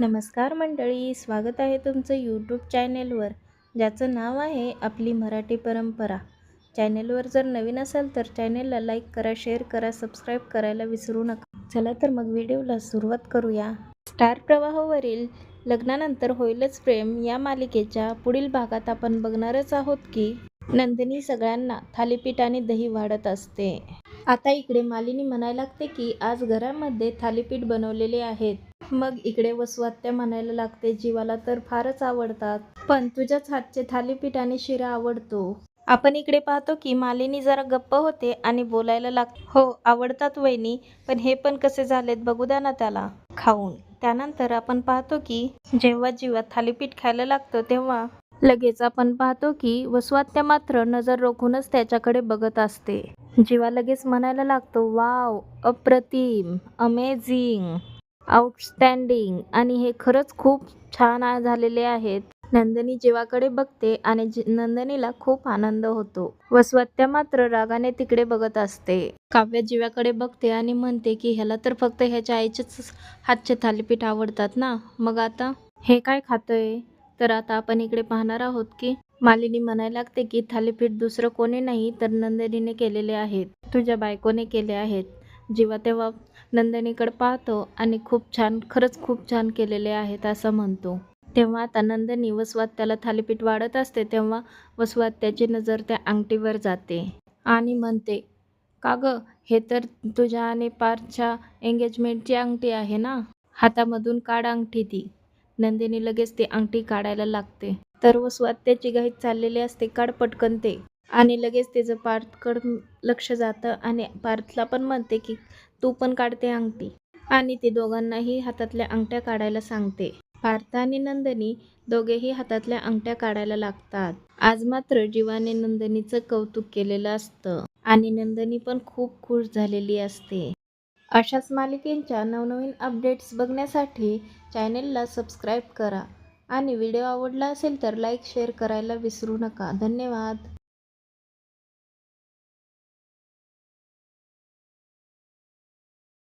नमस्कार मंडळी स्वागत आहे तुमचं यूट्यूब चॅनेलवर ज्याचं नाव आहे आपली मराठी परंपरा. चॅनेलवर जर नवीन असाल तर चॅनेलला लाईक करा शेअर करा सबस्क्राईब करायला विसरू नका. चला तर मग व्हिडिओला सुरुवात करूया. स्टार प्रवाहावरील लग्नानंतर होईलच प्रेम या मालिकेच्या पुढील भागात आपण बघणारच आहोत की नंदिनी सगळ्यांना थालीपीठ आणि दही वाढत असते. आता इकडे मालिनी म्हणायला लागते की आज घरामध्ये थालीपीठ बनवलेले आहेत. मग इकडे वसवात्या म्हणायला लागते जीवाला तर फारच आवडतात पण तुझ्याच हातचे थालीपीठ आणि शिरा आवडतो. आपण इकडे पाहतो की मालिनी जरा गप्प होते आणि बोलायला लाग हो आवडतात वहिनी पण हे पण कसे झालेत बघू द्या ना त्याला. खाऊन. त्यानंतर आपण पाहतो की जेव्हा जीवा थालीपीठ खायला लागतो तेव्हा लगेच आपण पाहतो की वसवात्या मात्र नजर रोखूनच त्याच्याकडे बघत असते. जीवा लगेच म्हणायला लागतो वाव अप्रतिम अमेझिंग. आउटस्टँडिंग आणि हे खरंच खूप छान झालेले आहेत. नंदिनी जीवाकडे बघते आणि जी- नंदिनीला खूप आनंद होतो. व स्वत्या मात्र रागाने तिकडे बघत असते. काव्य जीवाकडे बघते आणि म्हणते की ह्याला तर फक्त ह्याच्या आईचेच हातचे थालीपीठ आवडतात ना? मग आता? हे काय खातोय? तर आता आपण इकडे पाहणार आहोत की मालिनी म्हणायला लागते की थालीपीठ दुसरं कोणी नाही तर नंदिनीने केलेले आहेत. तुझ्या बायकोने केले आहेत. जेव्हा तेव्हा नंदिनीकडे पाहतो आणि खूप छान खरंच खूप छान केलेले आहेत असं म्हणतो. तेव्हा आता नंदिनी वसवात्याला थालीपीठ वाढत असते तेव्हा वसवात्याची नजर त्या अंगठीवर जाते आणि म्हणते का ग हे तर तुझ्या आणि पारच्या एंगेजमेंटची अंगठी आहे ना? हातामधून काढ अंगठी ती. नंदिनी लगेच ती अंगठी काढायला लागते. तर वसवात्याची घाईत चाललेली असते काढ पटकन ते. आणि लगेच त्याचं पार्थकडं लक्ष जातं आणि पार्थला पण म्हणते की तू पण काढते अंगठी. आणि ती दोघांनाही हातातल्या अंगठ्या काढायला सांगते. पार्थ आणि नंदिनी दोघेही हातातल्या अंगठ्या काढायला लागतात. आज मात्र जीवाने नंदिनीचं कौतुक केलेलं असतं आणि नंदिनी पण खूप खुश झालेली असते. अशाच मालिकेंच्या नवनवीन अपडेट्स बघण्यासाठी चॅनेलला सबस्क्राईब करा आणि व्हिडिओ आवडला असेल तर लाईक शेअर करायला विसरू नका. धन्यवाद.